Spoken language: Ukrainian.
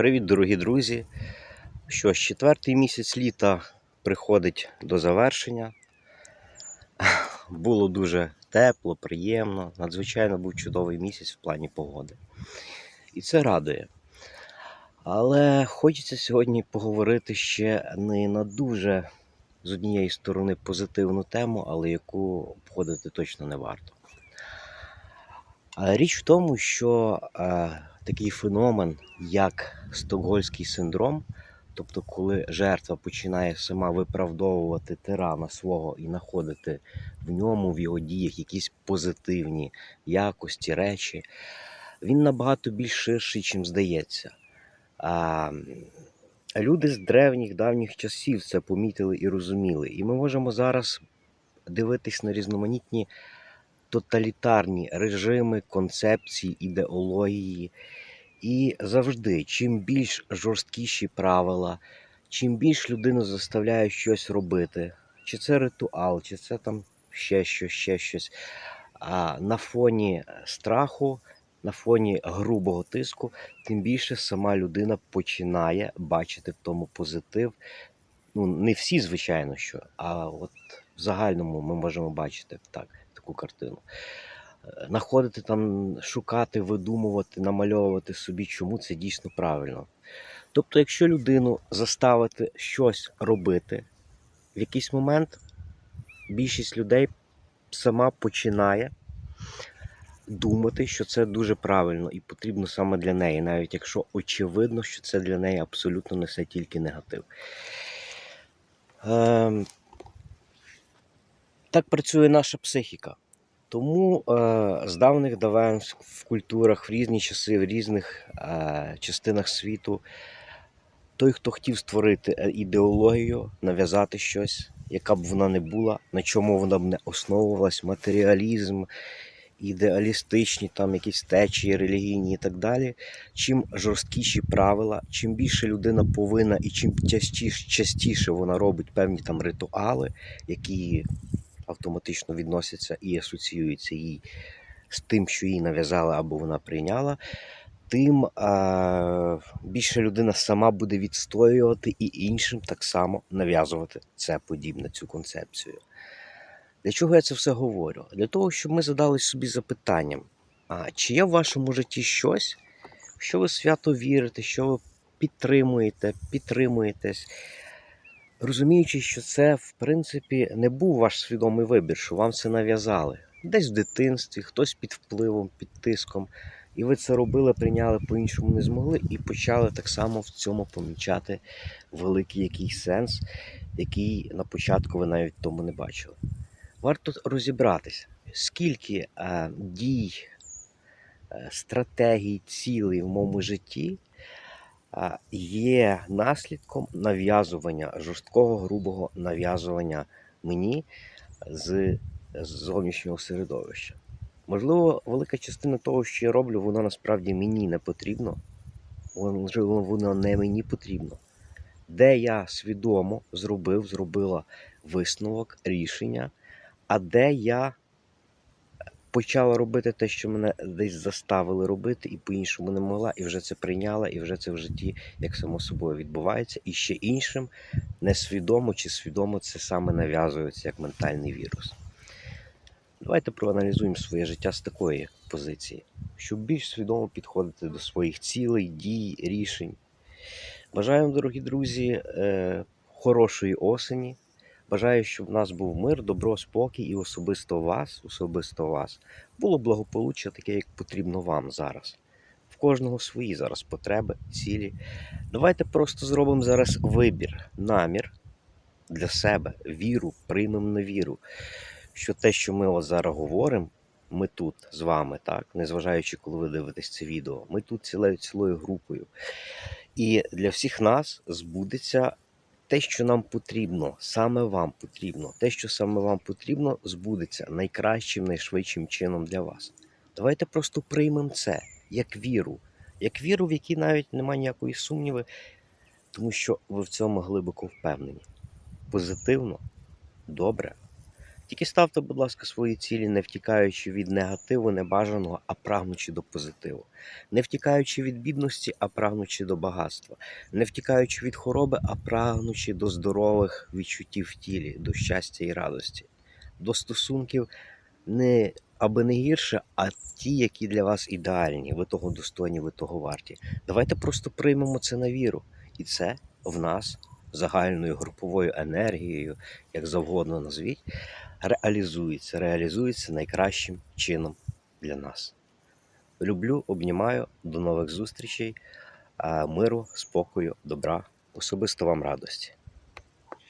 Привіт, дорогі друзі! Що ж, четвертий місяць літа приходить до завершення. Було дуже тепло, приємно. Надзвичайно був чудовий місяць в плані погоди. І це радує. Але хочеться сьогодні поговорити ще не на дуже, з однієї сторони, позитивну тему, але яку обходити точно не варто. Річ в тому, що е, такий феномен, як стокгольський синдром, тобто, коли жертва починає сама виправдовувати тирана свого і знаходити в ньому, в його діях якісь позитивні якості, речі, він набагато більш ширший, чим здається. А, люди з древніх давніх часів це помітили і розуміли. І ми можемо зараз дивитись на різноманітні тоталітарні режими, концепції, ідеології. І завжди, чим більш жорсткіші правила, чим більш людину заставляють щось робити, чи це ритуал, чи це там ще щось, ще щось. А на фоні страху, на фоні грубого тиску, тим більше сама людина починає бачити в тому позитив. Ну, не всі, звичайно, що, а от в загальному ми можемо бачити так, таку картину. Е, Находити там, шукати, видумувати, намальовувати собі, чому це дійсно правильно. Тобто, якщо людину заставити щось робити, в якийсь момент більшість людей сама починає думати, що це дуже правильно і потрібно саме для неї, навіть якщо очевидно, що це для неї абсолютно несе тільки негатив. Ем, так працює наша психіка. Тому е, з давних давен в культурах в різні часи, в різних е, частинах світу, той, хто хотів створити е, ідеологію, нав'язати щось, яка б вона не була, на чому вона б не основувалась, матеріалізм, ідеалістичні там якісь течії релігійні і так далі. Чим жорсткіші правила, чим більше людина повинна і чим частіше, частіше вона робить певні там ритуали, які автоматично відносяться і асоціюються їй з тим, що їй нав'язали або вона прийняла, тим а, більше людина сама буде відстоювати і іншим так само нав'язувати це подібне, цю концепцію. Для чого я це все говорю? Для того, щоб ми задали собі запитанням, а чи є в вашому житті щось, що ви свято вірите, що ви підтримуєте, підтримуєтесь, розуміючи, що це, в принципі, не був ваш свідомий вибір, що вам це нав'язали. Десь в дитинстві, хтось під впливом, під тиском. І ви це робили, прийняли по-іншому не змогли, і почали так само в цьому помічати великий якийсь сенс, який на початку ви навіть тому не бачили. Варто розібратися, скільки е, дій, е, стратегій, цілей в моєму житті є наслідком нав'язування, жорсткого, грубого нав'язування мені з з зовнішнього середовища. Можливо, велика частина того, що я роблю, воно насправді мені не потрібно. Можливо, воно не мені потрібно. Де я свідомо зробив, зробила висновок, рішення, а де я почала робити те, що мене десь заставили робити, і по-іншому не могла, і вже це прийняла, і вже це в житті як само собою відбувається. І ще іншим несвідомо чи свідомо це саме нав'язується як ментальний вірус. Давайте проаналізуємо своє життя з такої позиції, щоб більш свідомо підходити до своїх цілей, дій, рішень. Бажаю дорогі друзі, е, хорошої осені. Бажаю, щоб в нас був мир, добро, спокій і особисто вас, особисто вас, було благополуччя таке, як потрібно вам зараз. В кожного свої зараз потреби, цілі. Давайте просто зробимо зараз вибір, намір для себе, віру, приймемо на віру що те, що ми ось зараз говоримо, ми тут з вами, так, незважаючи, коли ви дивитесь це відео, ми тут цілою цілою групою. І для всіх нас збудеться те, що нам потрібно, саме вам потрібно. Те, що саме вам потрібно, збудеться найкращим, найшвидшим чином для вас. Давайте просто приймемо це як віру, як віру, в якій навіть немає ніякої сумніви, тому що ви в цьому глибоко впевнені. Позитивно, добре. Тільки ставте, будь ласка, свої цілі, не втікаючи від негативу, небажаного, а прагнучи до позитиву, не втікаючи від бідності, а прагнучи до багатства, не втікаючи від хвороби, а прагнучи до здорових відчуттів в тілі, до щастя і радості, до стосунків не аби не гірше, а ті, які для вас ідеальні. Ви того достойні, ви того варті. Давайте просто приймемо це на віру, і це в нас загальною груповою енергією, як завгодно назвіть, реалізується, реалізується найкращим чином для нас. Люблю, обнімаю, до нових зустрічей, миру, спокою, добра, особисто вам радості.